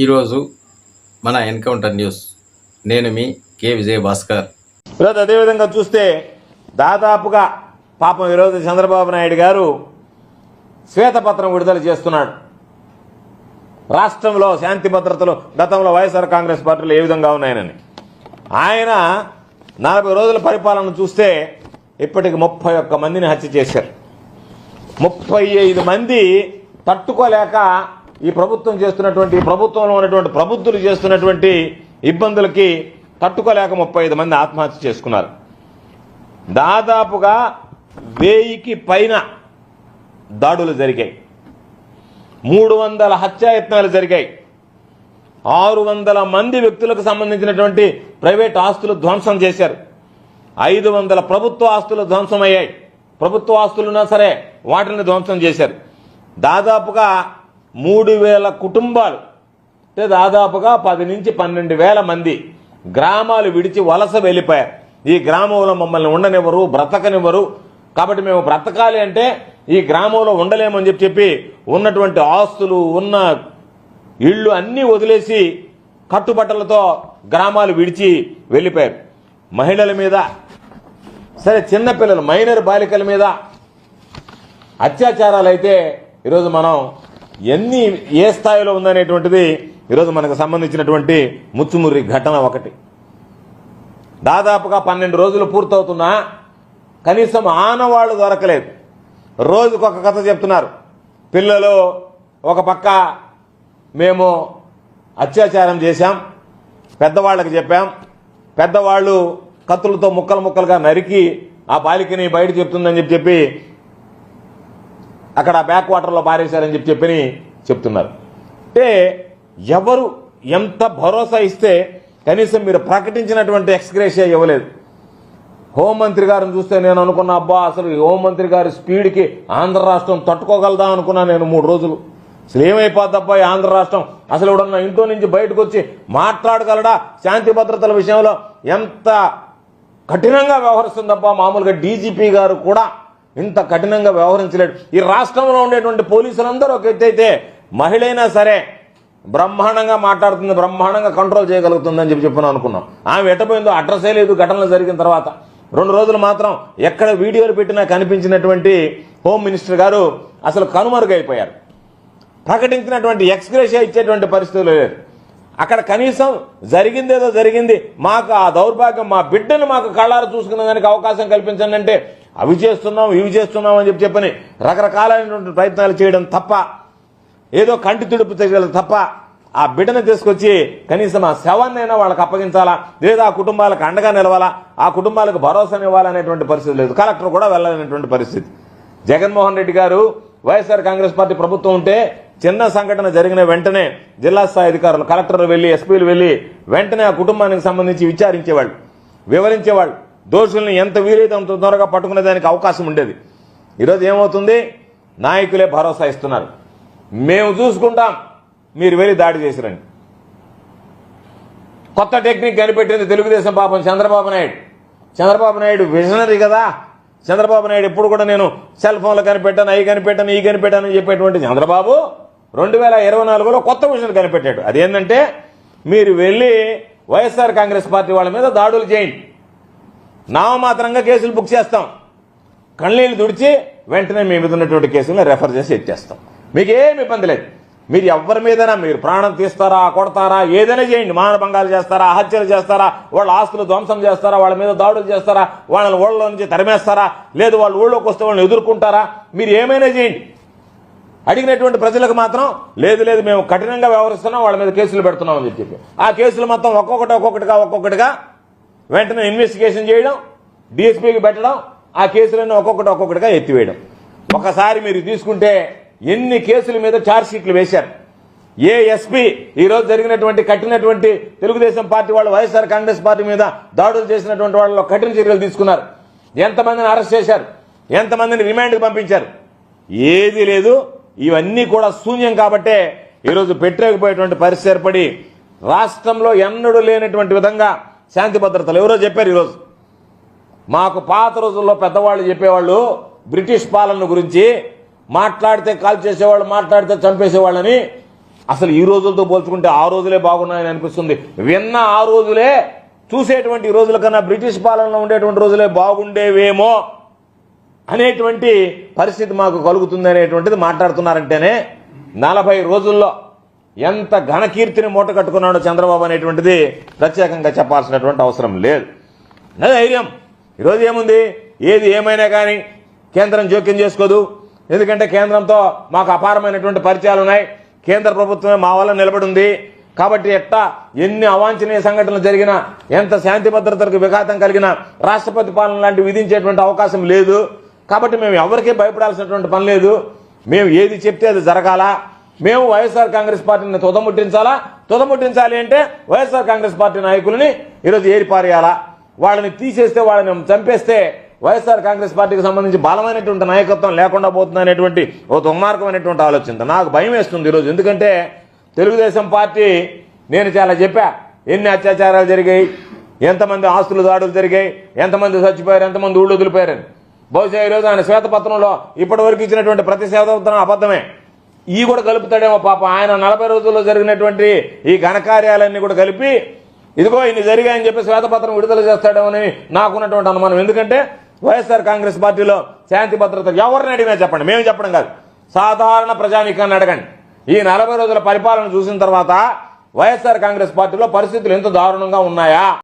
ఈరోజు మన encounter news. నేను మీ కే విజయ భాస్కర్ ఈరోజు అదేవిధంగా చూస్తే దాదాపుగా పాపం ఈరోజు చంద్రబాబు నాయుడు గారు శ్వేతపత్రం విడుదల చేస్తున్నాడు. రాష్ట్రంలో శాంతి భద్రతలు గతంలో వైఎస్ఆర్ కాంగ్రెస్ పార్టీలు ఏ విధంగా ఉన్నాయనని. ఆయన నలభై రోజుల పరిపాలన చూస్తే ఇప్పటికి ముప్పై ఒక్క మందిని హత్య చేశారు. ముప్పై ఐదు మంది తట్టుకోలేక ఈ ప్రభుత్వం చేస్తున్నటువంటి ప్రభుత్వంలో ఉన్నటువంటి ప్రబుద్ధులు చేస్తున్నటువంటి ఇబ్బందులకి తట్టుకోలేక ముప్పై ఐదు మంది ఆత్మహత్య చేసుకున్నారు. దాదాపుగా వెయ్యికి పైన దాడులు జరిగాయి. మూడు వందల హత్యాయత్నాలు జరిగాయి. ఆరు వందల మంది వ్యక్తులకు సంబంధించినటువంటి ప్రైవేట్ ఆస్తులు ధ్వంసం చేశారు. ఐదు వందల ప్రభుత్వ ఆస్తులు ధ్వంసం అయ్యాయి ప్రభుత్వ ఆస్తులున్నా సరే వాటిని ధ్వంసం చేశారు. దాదాపుగా మూడు వేల కుటుంబాలు. అంటే దాదాపుగా పది నుంచి పన్నెండు వేల మంది గ్రామాలు విడిచి వలస వెళ్ళిపోయారు. ఈ గ్రామంలో మమ్మల్ని ఉండనివ్వరు బ్రతకనివ్వరు. కాబట్టి మేము బ్రతకాలి అంటే ఈ గ్రామంలో ఉండలేమని చెప్పి చెప్పి ఉన్నటువంటి ఆస్తులు ఉన్న ఇళ్ళు అన్నీ వదిలేసి కట్టుబట్టలతో గ్రామాలు విడిచి వెళ్ళిపోయారు. మహిళల మీద సరే చిన్నపిల్లలు మైనర్ బాలికల మీద అత్యాచారాలు అయితే ఈరోజు మనం ఎన్ని ఏ స్థాయిలో ఉందనేటువంటిది ఈరోజు మనకు సంబంధించినటువంటి ముచ్చుముర్రి ఘటన ఒకటి. దాదాపుగా పన్నెండు రోజులు పూర్తవుతున్నా కనీసం ఆనవాళ్ళు దొరకలేదు. రోజుకొక కథ చెప్తున్నారు. పిల్లలు ఒక పక్క మేము అత్యాచారం చేశాం పెద్దవాళ్ళకి చెప్పాం. పెద్దవాళ్ళు కత్తులతో ముక్కలు ముక్కలుగా నరికి ఆ బాలికని బయట చెప్తుందని చెప్పి చెప్పి అక్కడ బ్యాక్ వాటర్లో పారేశారని చెప్పి చెప్పని చెప్తున్నారు. అంటే ఎవరు ఎంత భరోసా ఇస్తే కనీసం మీరు ప్రకటించినటువంటి ఎక్స్గ్రేషియా ఇవ్వలేదు. హోంమంత్రి గారిని చూస్తే నేను అనుకున్న అబ్బా అసలు ఈ హోంమంత్రి గారి స్పీడ్కి ఆంధ్ర రాష్ట్రం తట్టుకోగలదా అనుకున్నా నేను మూడు రోజులు. అసలు ఏమైపోద్దబ్బా ఈ ఆంధ్ర రాష్ట్రం? అసలు ఎవడన్నా ఇంట్లో నుంచి బయటకు వచ్చి మాట్లాడగలడా? శాంతి భద్రతల విషయంలో ఎంత కఠినంగా వ్యవహరిస్తుందబ్బా మామూలుగా డీజీపీ గారు కూడా. ఇంత కఠినంగా వ్యవహరించలేడు. ఈ రాష్ట్రంలో ఉండేటువంటి పోలీసులందరూ ఒక ఎత్తైతే మహిళైనా సరే బ్రహ్మాండంగా మాట్లాడుతుంది బ్రహ్మాండంగా కంట్రోల్ చేయగలుగుతుందని చెప్పి చెప్పిన అనుకున్నాం. ఆమె ఎట్టపోయిందో అడ్రస్సే లేదు ఘటనలు జరిగిన తర్వాత. రెండు రోజులు మాత్రం ఎక్కడ వీడియోలు పెట్టినా కనిపించినటువంటి హోమ్ మినిస్టర్ గారు అసలు కనుమరుగైపోయారు. ప్రకటించినటువంటి ఎక్స్గ్రేషియా ఇచ్చేటువంటి పరిస్థితులు లేదు. అక్కడ కనీసం జరిగిందేదో జరిగింది మాకు ఆ దౌర్భాగ్యం మా బిడ్డను మాకు కళ్ళారు చూసుకునే దానికి అవకాశం కల్పించండి అంటే అవి చేస్తున్నాం ఇవి చేస్తున్నాం అని చెప్పి చెప్పని రకరకాలైనటువంటి ప్రయత్నాలు చేయడం తప్ప ఏదో కంటి తుడుపు చర్యలు తప్ప ఆ బిడ్డను తీసుకొచ్చి కనీసం ఆ శవాన్నైనా వాళ్ళకి అప్పగించాలా? లేదా ఆ కుటుంబాలకు అండగా నిలవాలా? ఆ కుటుంబాలకు భరోసానివ్వాలనేటువంటి పరిస్థితి లేదు. కలెక్టర్ కూడా వెళ్ళాలనేటువంటి పరిస్థితి. జగన్మోహన్ రెడ్డి గారు వైఎస్ఆర్ కాంగ్రెస్ పార్టీ ప్రభుత్వం ఉంటే చిన్న సంఘటన జరిగిన వెంటనే జిల్లా స్థాయి అధికారులు కలెక్టర్లు వెళ్ళి ఎస్పీలు వెళ్ళి వెంటనే ఆ కుటుంబానికి సంబంధించి విచారించేవాళ్ళు వివరించేవాళ్ళు. దోషుల్ని ఎంత వీలైతే అంత త్వరగా పట్టుకునే దానికి అవకాశం ఉండేది. ఈరోజు ఏమవుతుంది? నాయకులే భరోసా ఇస్తున్నారు. మేము చూసుకుంటాం. మీరు వెళ్ళి దాడి చేసిరండి. కొత్త టెక్నిక్ కనిపెట్టింది తెలుగుదేశం పాపం చంద్రబాబు నాయుడు. చంద్రబాబు నాయుడు విజనరీ కదా. చంద్రబాబు నాయుడు ఎప్పుడు కూడా నేను సెల్ ఫోన్లో కనిపెట్టాను అవి కనిపెట్టాను ఈ కనిపెట్టాను అని చెప్పేటువంటి చంద్రబాబు రెండు వేల ఇరవై నాలుగులో కొత్త విషయం కనిపెట్టాడు. అదేంటంటే మీరు వెళ్ళి వైఎస్ఆర్ కాంగ్రెస్ పార్టీ వాళ్ళ మీద దాడులు చేయండి. నామమాత్రంగా కేసులు బుక్ చేస్తాం. కళ్ళనీళ్ళు దుడిచి వెంటనే మీ మీద ఉన్నటువంటి కేసులను రెఫర్ చేసి ఇచ్చేస్తాం మీకు ఏమి ఇబ్బంది లేదు. మీరు ఎవరి మీదైనా మీరు ప్రాణం తీస్తారా కొడతారా ఏదైనా చేయండి. మానభంగాలు చేస్తారా హత్యలు చేస్తారా వాళ్ళ ఆస్తులు ధ్వంసం చేస్తారా వాళ్ళ మీద దాడులు చేస్తారా వాళ్ళని ఊళ్ళో నుంచి తరిమేస్తారా లేదు వాళ్ళు ఊళ్ళోకి వస్తే వాళ్ళని ఎదుర్కొంటారా మీరు ఏమైనా చేయండి. అడిగినటువంటి ప్రజలకు మాత్రం లేదు లేదు మేము కఠినంగా వ్యవహరిస్తున్నాం వాళ్ళ మీద కేసులు పెడుతున్నాం అని చెప్పి. ఆ కేసులు మొత్తం ఒక్కొక్కటి ఒక్కొక్కటిగా ఒక్కొక్కటిగా వెంటనే ఇన్వెస్టిగేషన్ చేయడం డిఎస్పీకి పెట్టడం ఆ కేసులన్నీ ఒక్కొక్కటి ఒక్కొక్కటిగా ఎత్తివేయడం. ఒకసారి మీరు తీసుకుంటే ఎన్ని కేసుల మీద ఛార్జ్ షీట్లు వేశారు? ఏ ఎస్పీ ఈరోజు జరిగినటువంటి కఠినటువంటి తెలుగుదేశం పార్టీ వాళ్ళు వైఎస్ఆర్ కాంగ్రెస్ పార్టీ మీద దాడులు చేసినటువంటి వాళ్ళలో కఠిన చర్యలు తీసుకున్నారు. ఎంతమందిని అరెస్ట్ చేశారు? ఎంతమందిని రిమాండ్కి పంపించారు? ఏది లేదు. ఇవన్నీ కూడా శూన్యం కాబట్టే ఈరోజు పెట్టలేకపోయేటువంటి పరిస్థితి ఏర్పడి రాష్ట్రంలో ఎన్నడూ లేనటువంటి విధంగా శాంతి భద్రతలు ఎవరో చెప్పారు ఈరోజు. మాకు పాత రోజుల్లో పెద్దవాళ్ళు చెప్పేవాళ్ళు బ్రిటిష్ పాలన గురించి మాట్లాడితే కాల్ చేసేవాళ్ళు మాట్లాడితే చంపేసేవాళ్ళని అసలు ఈ రోజులతో పోల్చుకుంటే ఆ రోజులే బాగున్నాయని అనిపిస్తుంది. విన్న ఆ రోజులే చూసేటువంటి రోజుల కన్నా బ్రిటిష్ పాలనలో ఉండేటువంటి రోజులే బాగుండేవేమో అనేటువంటి పరిస్థితి మాకు కలుగుతుంది అనేటువంటిది మాట్లాడుతున్నారంటేనే నలభై రోజుల్లో ఎంత ఘనకీర్తిని మూట కట్టుకున్నాడో చంద్రబాబు అనేటువంటిది ప్రత్యేకంగా చెప్పాల్సినటువంటి అవసరం లేదు. అదే ధైర్యం. ఈరోజు ఏముంది? ఏది ఏమైనా కానీ కేంద్రం జోక్యం చేసుకోదు. ఎందుకంటే కేంద్రంతో మాకు అపారమైనటువంటి పరిచయాలు ఉన్నాయి. కేంద్ర ప్రభుత్వమే మా వల్ల నిలబడి ఉంది కాబట్టి ఎట్టా ఎన్ని అవాంఛనీయ సంఘటనలు జరిగినా ఎంత శాంతి భద్రతలకు విఘాతం కలిగినా రాష్ట్రపతి పాలన లాంటి విధించేటువంటి అవకాశం లేదు. కాబట్టి మేము ఎవరికీ భయపడాల్సినటువంటి పని లేదు. మేము ఏది చెప్తే అది జరగాల? మేము వైఎస్ఆర్ కాంగ్రెస్ పార్టీని తుదముట్టించాలా? తుదముట్టించాలి అంటే వైఎస్ఆర్ కాంగ్రెస్ పార్టీ నాయకులని ఈరోజు ఏరిపారేయాలా? వాళ్ళని తీసేస్తే వాళ్ళని చంపేస్తే వైఎస్ఆర్ కాంగ్రెస్ పార్టీకి సంబంధించి బలమైనటువంటి నాయకత్వం లేకుండా పోతుంది అనేటువంటి ఓ దుర్మార్గమైనటువంటి ఆలోచన. నాకు భయం వేస్తుంది ఈరోజు. ఎందుకంటే తెలుగుదేశం పార్టీ నేను చాలా చెప్పా ఎన్ని అత్యాచారాలు జరిగాయి ఎంతమంది ఆస్తులు దాడులు జరిగాయి ఎంతమంది చచ్చిపోయారు ఎంతమంది ఊళ్ళు వదిలిపోయారని. బహుశా ఈరోజు ఆయన శ్వేతపత్రంలో ఇప్పటి వరకు ఇచ్చినటువంటి ప్రతి శ్వేతపత్రం అబద్ధమే. ఈ కూడా కలుపుతాడేమో పాప. ఆయన నలభై రోజుల్లో జరిగినటువంటి ఈ ఘనకార్యాలన్నీ కూడా కలిపి ఇదిగో ఇన్ని జరిగాయని చెప్పి శ్వేతపత్రం విడుదల చేస్తాడేమని నాకున్నటువంటి అనుమానం. ఎందుకంటే వైఎస్ఆర్ కాంగ్రెస్ పార్టీలో శాంతి భద్రత ఎవరిని అడిగినా చెప్పండి. మేము చెప్పడం కాదు. సాధారణ ప్రజానీకాన్ని అడగండి. ఈ నలభై రోజుల పరిపాలన చూసిన తర్వాత వైఎస్ఆర్ కాంగ్రెస్ పార్టీలో పరిస్థితులు ఎంత దారుణంగా ఉన్నాయా?